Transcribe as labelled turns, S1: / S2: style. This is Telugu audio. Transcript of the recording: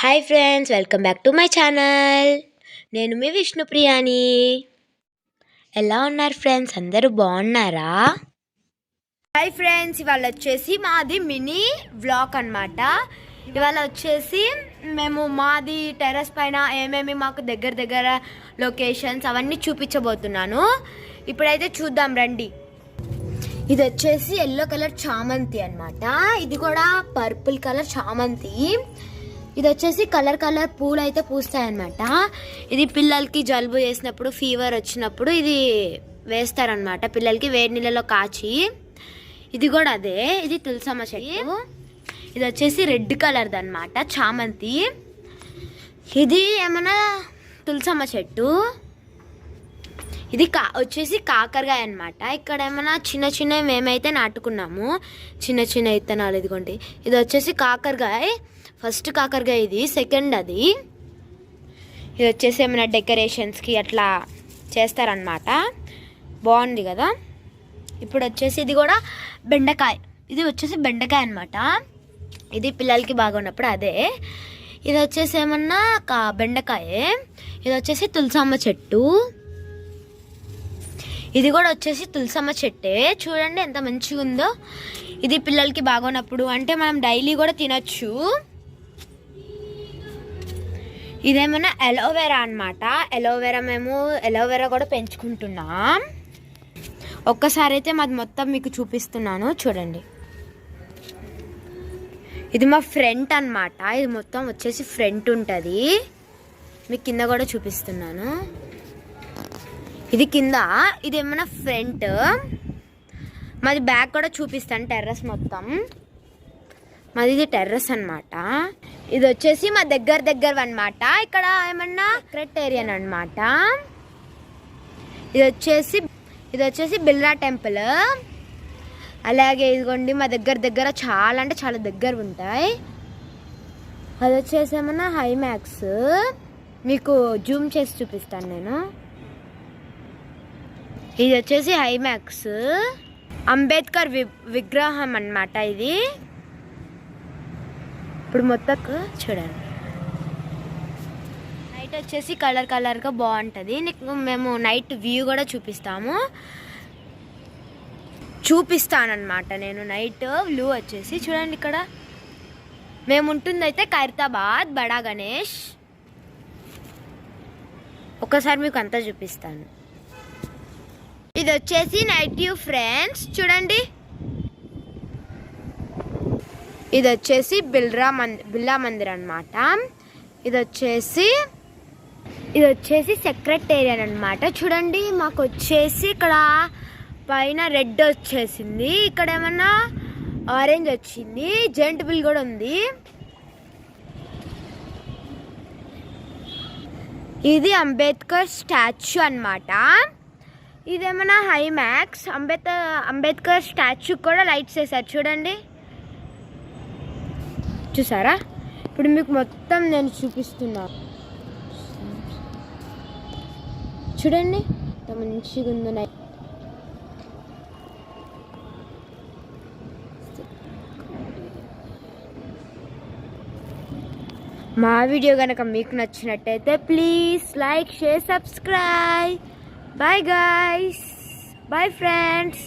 S1: Hi friends welcome back to my channel. నేను మీ విష్ణుప్రియాని. ఎలా ఉన్నారు ఫ్రెండ్స్? అందరూ బాగున్నారా? హాయ్ ఫ్రెండ్స్ ఇవాళ వచ్చేసి మాది మినీ వ్లాగ్ అనమాట ఇవాళ వచ్చేసి మేము మాది టెర్రస్ పైన ఏమేమి మాకు దగ్గర దగ్గర లొకేషన్స్ అవన్నీ చూపించబోతున్నాను. ఇప్పుడైతే చూద్దాం రండి. ఇది వచ్చేసి ఎల్లో కలర్ చామంతి అనమాట ఇది కూడా పర్పుల్ కలర్ చామంతి. ఇది వచ్చేసి కలర్ కలర్ పూలు అయితే పూస్తాయి అన్నమాట ఇది పిల్లలకి జలుబు చేసినప్పుడు ఫీవర్ వచ్చినప్పుడు ఇది వేస్తారనమాట పిల్లలకి వేడి నీళ్ళలో కాచి. ఇది కూడా అదే. ఇది తులసమ్మ చెట్టు. ఇది వచ్చేసి రెడ్ కలర్ది అనమాట చామంతి. ఇది ఏమన్నా తులసమ్మ చెట్టు? ఇది కా వచ్చేసి కాకరకాయ అనమాట ఇక్కడ ఏమైనా చిన్న చిన్న మేమైతే నాటుకున్నాము. చిన్న చిన్న విత్తనాలు ఇదిగోండి. ఇది వచ్చేసి కాకరకాయ. ఫస్ట్ కాకరకాయ ఇది సెకండ్ అది. ఇది వచ్చేసి ఏమైనా డెకరేషన్స్కి అట్లా చేస్తారనమాట బాగుంది కదా? ఇప్పుడు వచ్చేసి ఇది కూడా బెండకాయ. ఇది వచ్చేసి బెండకాయ అనమాట ఇది పిల్లలకి బాగున్నప్పుడు అదే. ఇది వచ్చేసి ఏమన్నా కా బెండకాయే. ఇది వచ్చేసి తులసమ్మ చెట్టు. ఇది కూడా వచ్చేసి తులసమ్మ చెట్టే. చూడండి ఎంత మంచిగా ఉందో ఇది పిల్లలకి బాగున్నప్పుడు. అంటే మనం డైలీ కూడా తినొచ్చు. ఇదేమన్నా ఎలోవెరా అనమాట ఎలోవెరా మేము ఎలోవెరా కూడా పెంచుకుంటున్నాం. ఒక్కసారి అయితే మాది మొత్తం మీకు చూపిస్తున్నాను చూడండి. ఇది మా ఫ్రంట్ అన్నమాట. ఇది మొత్తం వచ్చేసి ఫ్రంట్ ఉంటుంది. మీకు కింద కూడా చూపిస్తున్నాను. ఇది కింద ఇది ఏమన్నా ఫ్రంట్? మాది బ్యాక్ కూడా చూపిస్తాను టెర్రస్ మొత్తం. మాది ఇది టెర్రస్ అన్నమాట. ఇది వచ్చేసి మా దగ్గర దగ్గర అన్నమాట. ఇక్కడ ఏమన్నా సెక్రటేరియన్ అన్నమాట. ఇది వచ్చేసి ఇది వచ్చేసి బిల్లా టెంపుల్. అలాగే ఇదిగోండి మా దగ్గర దగ్గర చాలా అంటే చాలా దగ్గర ఉంటాయి. అది వచ్చేసి ఏమన్నా హైమాక్స్. మీకు జూమ్ చేసి చూపిస్తాను నేను. ఇది వచ్చేసి హైమాక్స్. అంబేద్కర్ వి విగ్రహం అన్నమాట ఇది. ఇప్పుడు మొత్తం చూడండి. నైట్ వచ్చేసి కలర్ కలర్గా బాగుంటుంది. నీకు మేము నైట్ వ్యూ కూడా చూపిస్తాము. చూపిస్తానమాట నేను నైట్ వ్యూ వచ్చేసి. చూడండి ఇక్కడ. మేము ఉంటుందైతే అయితే ఖైరతాబాద్ బడా గణేష్. ఒకసారి మీకు అంతా చూపిస్తాను. ఇది వచ్చేసి నైట్ వ్యూ ఫ్రెండ్స్ చూడండి. ఇది వచ్చేసి బిల్రా మంది బిల్లా మందిర్ అనమాట ఇది వచ్చేసి ఇది వచ్చేసి సెక్రటేరియన్ అనమాట చూడండి మాకు వచ్చేసి ఇక్కడ పైన రెడ్ వచ్చేసింది. ఇక్కడ ఏమన్నా ఆరెంజ్ వచ్చింది. జెంట్ బిల్ కూడా ఉంది. ఇది అంబేద్కర్ స్టాచ్యూ అన్నమాట. ఇదేమన్నా హైమాక్స్? అంబేద్కర్ అంబేద్కర్ స్టాచ్యూ కూడా లైట్స్ వేసారు చూడండి. చూసారా? ఇప్పుడు మీకు మొత్తం నేను చూపిస్తున్నా. చూడండి ఎంత మంచిగా ఉంది నైట్ మా వీడియో కనుక మీకు నచ్చినట్టయితే please like share subscribe. Bye guys bye friends